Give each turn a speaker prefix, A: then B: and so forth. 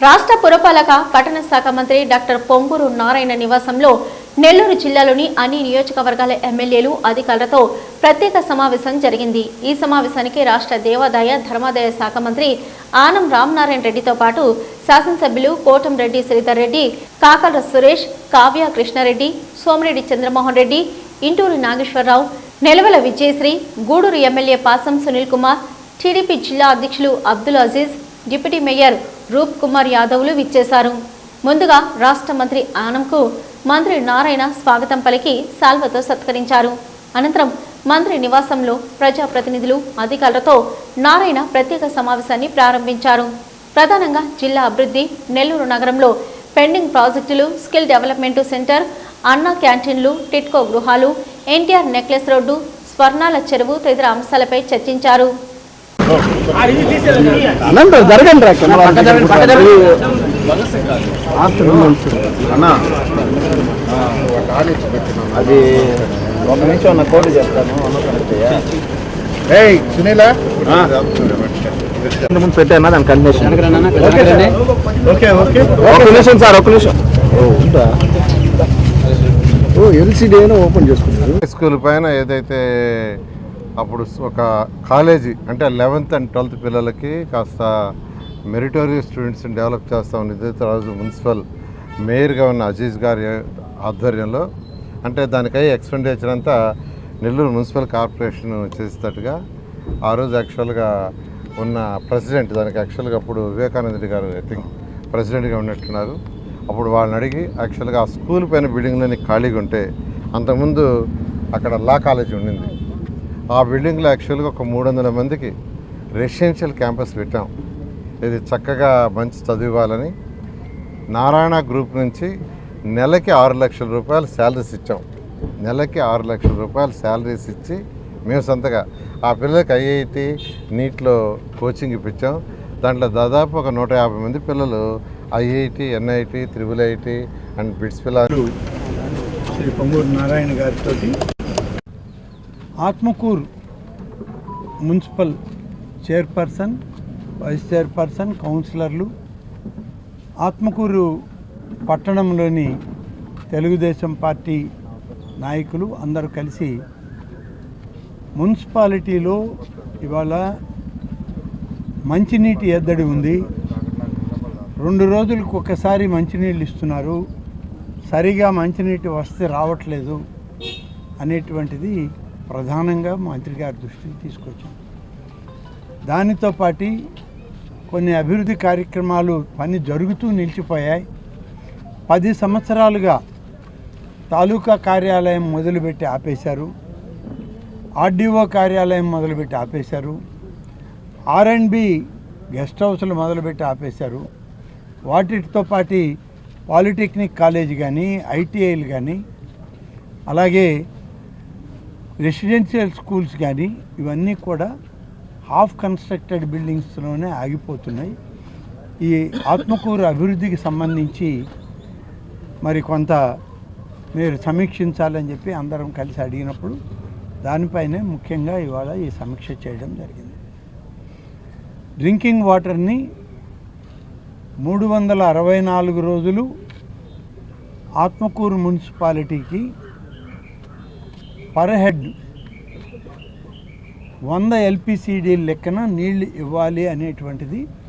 A: రాష్ట్ర పురపాలక పట్టణ శాఖ మంత్రి డాక్టర్ పొంగూరు నారాయణ నివాసంలో నెల్లూరు జిల్లాలోని అన్ని నియోజకవర్గాల ఎమ్మెల్యేలు అధికారులతో ప్రత్యేక సమావేశం జరిగింది. ఈ సమావేశానికి రాష్ట్ర దేవాదాయ ధర్మాదాయ శాఖ మంత్రి ఆనం రామనారాయణ రెడ్డితో పాటు శాసనసభ్యులు కోటంరెడ్డి శ్రీధర్ రెడ్డి కాకల సురేష్ కావ్య కృష్ణారెడ్డి సోమిరెడ్డి చంద్రమోహన్ రెడ్డి ఇంటూరు నాగేశ్వరరావు నెలవల విజయశ్రీ గూడూరు ఎమ్మెల్యే పాసం సునీల్ కుమార్ టీడీపీ జిల్లా అధ్యక్షులు అబ్దుల్ అజీజ్ డిప్యూటీ మేయర్ రూప్ కుమార్ యాదవ్లు విచ్చేశారు. ముందుగా రాష్ట్ర మంత్రి ఆనంకు మంత్రి నారాయణ స్వాగతం పలికి సాల్వతో సత్కరించారు. అనంతరం మంత్రి నివాసంలో ప్రజాప్రతినిధులు అధికారులతో నారాయణ ప్రత్యేక సమావేశాన్ని ప్రారంభించారు. ప్రధానంగా జిల్లా అభివృద్ధి నెల్లూరు నగరంలో పెండింగ్ ప్రాజెక్టులు స్కిల్ డెవలప్మెంట్ సెంటర్ అన్నా క్యాంటీన్లు టిట్కో గృహాలు ఎన్టీఆర్ నెక్లెస్ రోడ్డు స్వర్ణాల చెరువు తదితర అంశాలపై చర్చించారు.
B: అనంత జరగండి రా కెమెరా
C: అన్నా అది ఒక నిమిషం నా కోడ్ చెప్తాను ఏయ్ సునీల
B: ముందు పెట్టానా దాని కండిషన్
C: ఓకే ఓకే
B: ఒక నిమిషం సార్ ఒక నిమిషం. ఓ ఉందా ఓ ఎల్సిడి అయినా ఓపెన్ చేసుకున్నారు
C: స్కూల్ పైన ఏదైతే అప్పుడు ఒక కాలేజీ అంటే లెవెన్త్ అండ్ ట్వెల్త్ పిల్లలకి కాస్త మెరిటోరియస్ స్టూడెంట్స్ని డెవలప్ చేస్తూ. ఇదైతే మున్సిపల్ మేయర్గా ఉన్న అజీజ్ గారి ఆధ్వర్యంలో. అంటే దానికై ఎక్స్పెండిచర్ అంతా నెల్లూరు మున్సిపల్ కార్పొరేషన్ చేసేటట్టుగా ఆ రోజు యాక్చువల్గా ఉన్న ప్రెసిడెంట్ దానికి యాక్చువల్గా అప్పుడు వివేకానంద గారు ఐ థింక్ ప్రెసిడెంట్గా ఉన్నట్టున్నారు. అప్పుడు వాళ్ళని అడిగి యాక్చువల్గా ఆ స్కూల్ పైన బిల్డింగ్లోని ఖాళీగా ఉంటే అంతకుముందు అక్కడ లా కాలేజీ ఉండింది. ఆ బిల్డింగ్లో యాక్చువల్గా ఒక మూడు వందల మందికి రెసిడెన్షియల్ క్యాంపస్ పెట్టాం. ఇది చక్కగా మంచి చదివాలని నారాయణ గ్రూప్ నుంచి నెలకి ఆరు లక్షల రూపాయలు శాలరీస్ ఇచ్చాం. నెలకి ఆరు లక్షల రూపాయలు శాలరీస్ ఇచ్చి మేము సొంతగా ఆ పిల్లలకి ఐఐటి నీట్లో కోచింగ్ ఇప్పించాం. దాంట్లో దాదాపు ఒక నూట యాభై మంది పిల్లలు IIT NIT triple IT and BITS పిల్లలు
D: శ్రీ పొంగూరు నారాయణ గారితో Atmakur municipal chairperson vice chairperson కౌన్సిలర్లు. ఆత్మకూరు పట్టణంలోని తెలుగుదేశం పార్టీ నాయకులు అందరూ కలిసి మున్సిపాలిటీలో ఇవాళ మంచినీటి ఎద్దడి ఉంది. రెండు రోజులకు ఒకసారి మంచినీళ్ళు ఇస్తున్నారు. సరిగా మంచినీటి వస్తే రావట్లేదు అనేటువంటిది ప్రధానంగా మంత్రి గారి దృష్టికి తీసుకొచ్చాం. దానితో పాటు కొన్ని అభివృద్ధి కార్యక్రమాలు పని జరుగుతూ నిలిచిపోయాయి. పది సంవత్సరాలుగా తాలూకా కార్యాలయం మొదలుపెట్టి ఆపేశారు. ఆర్డీఓ కార్యాలయం మొదలుపెట్టి ఆపేశారు. ఆర్ అండ్ గెస్ట్ హౌస్లు మొదలుపెట్టి ఆపేశారు. వాటితో పాటు పాలిటెక్నిక్ కాలేజ్ కానీ ఐటీఐలు కానీ అలాగే రెసిడెన్షియల్ స్కూల్స్ కానీ ఇవన్నీ కూడా హాఫ్ కన్స్ట్రక్టెడ్ బిల్డింగ్స్లోనే ఆగిపోతున్నాయి. ఈ ఆత్మకూరు అభివృద్ధికి సంబంధించి మరి కొంత మీరు సమీక్షించాలని చెప్పి అందరం కలిసి అడిగినప్పుడు దానిపైనే ముఖ్యంగా ఇవాళ ఈ సమీక్ష చేయడం జరిగింది. డ్రింకింగ్ వాటర్ని మూడు వందల అరవై నాలుగు రోజులు ఆత్మకూరు మున్సిపాలిటీకి పర్ హెడ్ వంద ఎల్పిసిడి లెక్కన నీళ్ళు ఇవ్వాలి అనేటువంటిది